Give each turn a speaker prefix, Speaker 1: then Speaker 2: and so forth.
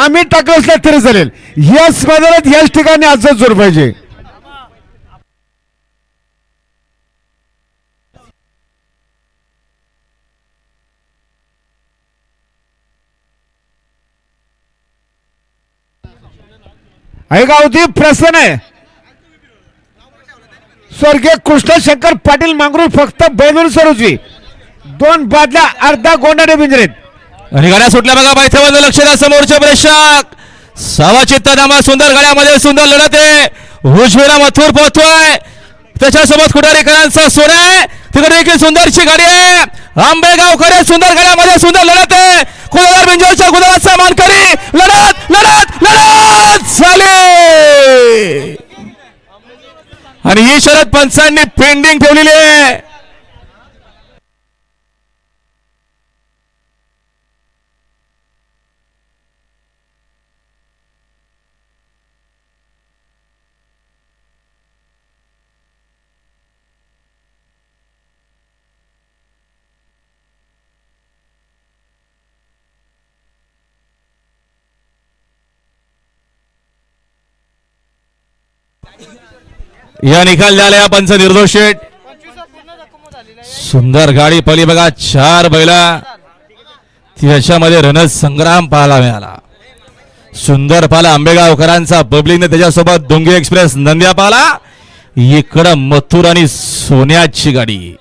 Speaker 1: आम्ही टाकलं असलं तरी चालेल. याच मैदानात याच ठिकाणी आजच जोर पाहिजे. ऐका होती प्रसन्न आहे. स्वर्गीय कृष्णशंकर पाटील मांगरूळ फक्त बैलूर सरोजवी. दोन बादल्या अर्धा गोंडाने बिंजरेत
Speaker 2: आणि गाड्या सुटल्या बघा बायथामध्ये लक्ष द्या समोरचे प्रेक्षक. सवा चित्तनामा सुंदर गाड्यामध्ये सुंदर लढत आहे. उजवीला मथुर पोहतोय त्याच्यासोबत कुठारीकरांचा सोन. आहे तिकडे देखील सुंदरची गाडी आहे. आंबेगावकडे सुंदर गाड्यामध्ये सुंदर लढत आहे. कुलदार बिंजोरच्या कुदाराचा मानकरी. लढत लढत लढत झाले. आणि ही शरद पंचांनी पेंडिंग ठेवलेली आहे. या निकाल झाला या पंच निर्दोष शेठ. सुंदर गाडी पहिली बघा चार बैला. त्याच्यामध्ये रणसंग्राम पाहायला मिळाला. सुंदर पाला आंबेगावकरांचा पब्लिकने त्याच्यासोबत डोंगी एक्सप्रेस नंद्या पाला इकडं मथुर आणि सोन्याची गाडी.